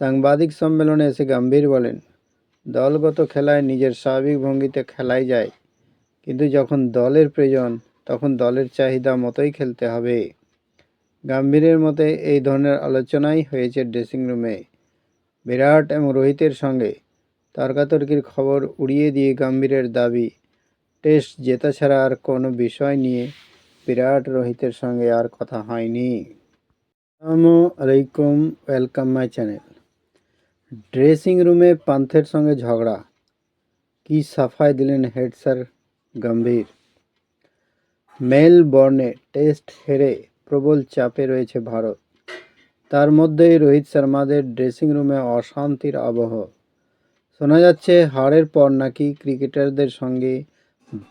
সাংবাদিক সম্মেলনে এসে গম্ভীর বলেন, দলগত খেলায় নিজের স্বাভাবিক ভঙ্গিতে খেলাই যায়, কিন্তু যখন দলের প্রয়োজন, তখন দলের চাহিদা মতোই খেলতে হবে। গাম্ভীরের মতে, এই ধরনের আলোচনাই হয়েছে ড্রেসিং রুমে। বিরাট এবং রোহিতের সঙ্গে তর্কাতর্কির খবর উড়িয়ে দিয়ে গাম্ভীরের দাবি, টেস্ট জেতা ছাড়া আর কোনো বিষয় নিয়ে বিরাট রোহিতের সঙ্গে আর কথা হয়নি। আসসালামু আলাইকুম, ওয়েলকাম মাই চ্যানেল। ড্রেসিং রুমে পান্থের সঙ্গে ঝগড়া। কি সাফাই দিলেন হেড স্যার গম্ভীর। মেলবর্নে টেস্ট হেরে প্রবল চাপে রয়েছে ভারত। তার মধ্যেই রোহিত শর্মাদের ড্রেসিং রুমে অশান্তির আবহ। শোনা যাচ্ছে হারের পর নাকি ক্রিকেটারদের সঙ্গে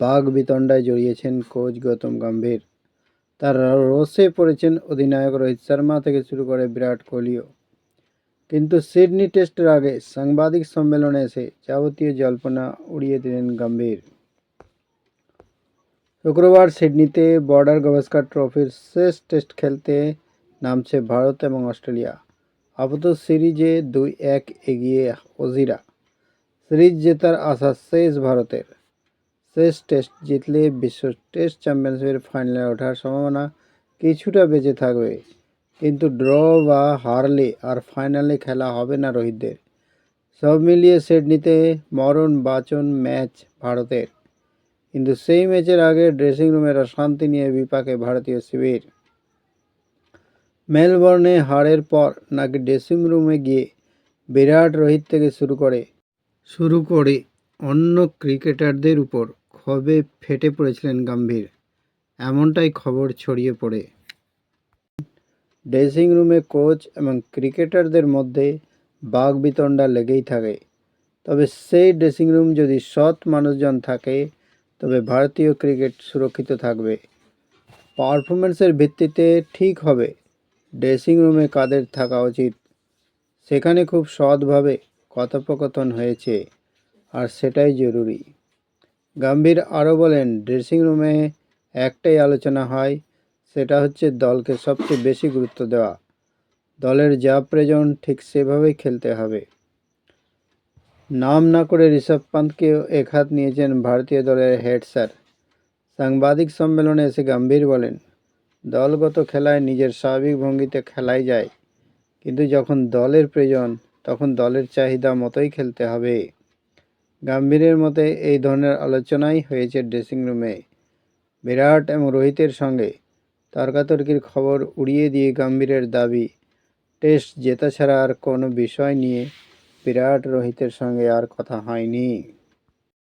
বাঘ বিতণ্ডায় জড়িয়েছেন কোচ গৌতম গম্ভীর। তার রোষে পড়েছেন অধিনায়ক রোহিত শর্মা থেকে শুরু করে বিরাট কোহলিও। কিন্তু সিডনি টেস্টের আগে সাংবাদিক সম্মেলনে এসে যাবতীয় জল্পনা উড়িয়ে দিলেন গম্ভীর। শুক্রবার সিডনিতে বর্ডার গাভাস্কার ট্রফির শেষ টেস্ট খেলতে নামছে ভারত এবং অস্ট্রেলিয়া। আপাতত সিরিজে দুই এক এগিয়ে অজিরা সিরিজ জেতার আশা শেষ ভারতের। শেষ টেস্ট জিতলে বিশ্ব টেস্ট চ্যাম্পিয়নশিপের ফাইনালে ওঠার সম্ভাবনা কিছুটা বেঁচে থাকবে। কিন্তু ড্র বা হারলে আর ফাইনালে খেলা হবে না রোহিতদের। সব মিলিয়ে সিডনিতে মরণ বাচন ম্যাচ ভারতের। কিন্তু সেই ম্যাচের আগে ড্রেসিং রুমের অশান্তি নিয়ে বিপাকে ভারতীয় শিবির। মেলবর্নে হারের পর নাকি ড্রেসিং রুমে গিয়ে বিরাট রোহিত থেকে শুরু করে শুরু করে অন্য ক্রিকেটারদের উপর ক্ষোভে ফেটে পড়েছিলেন গম্ভীর। এমনটাই খবর ছড়িয়ে পড়ে। ড্রেসিং রুমে কোচ এবং ক্রিকেটারদের মধ্যে বাঘ বিতণ্ডা লেগেই থাকে। তবে সেই ড্রেসিং রুম যদি সৎ মানুষজন থাকে, তবে ভারতীয় ক্রিকেট সুরক্ষিত থাকবে। পারফরমেন্সের ভিত্তিতে ঠিক হবে, ড্রেসিং রুমে কাদের থাকা উচিত। সেখানে খুব সৎভাবে কথোপকথন হয়েছে, আর সেটাই জরুরি। গম্ভীর আরও বলেন, ড্রেসিং রুমে একটাই আলোচনা হয় সেটা হচ্ছে দলকে সবচেয়ে বেশি গুরুত্ব দেওয়া। দলের যা প্রয়োজন ঠিক সেভাবেই খেলতে হবে। নাম না করে ঋষভ পান্তকেও একহাত নিয়েছেন ভারতীয় দলের হেড স্যার। সাংবাদিক সম্মেলনে এসে গম্ভীর বলেন, দলগত খেলায় নিজের স্বাভাবিক ভঙ্গিতে খেলাই যায়, কিন্তু যখন দলের প্রয়োজন, তখন দলের চাহিদা মতোই খেলতে হবে। গাম্ভীরের মতে, এই ধরনের আলোচনাই হয়েছে ড্রেসিং রুমে বিরাট এবং রোহিতের সঙ্গে তর্কাতর্কির খবর উড়িয়ে দিয়ে গাম্ভীরের দাবি, টেস্ট জেতা ছাড়া আর কোনো বিষয় নিয়ে বিরাট রোহিতের সঙ্গে আর কথা হয়নি।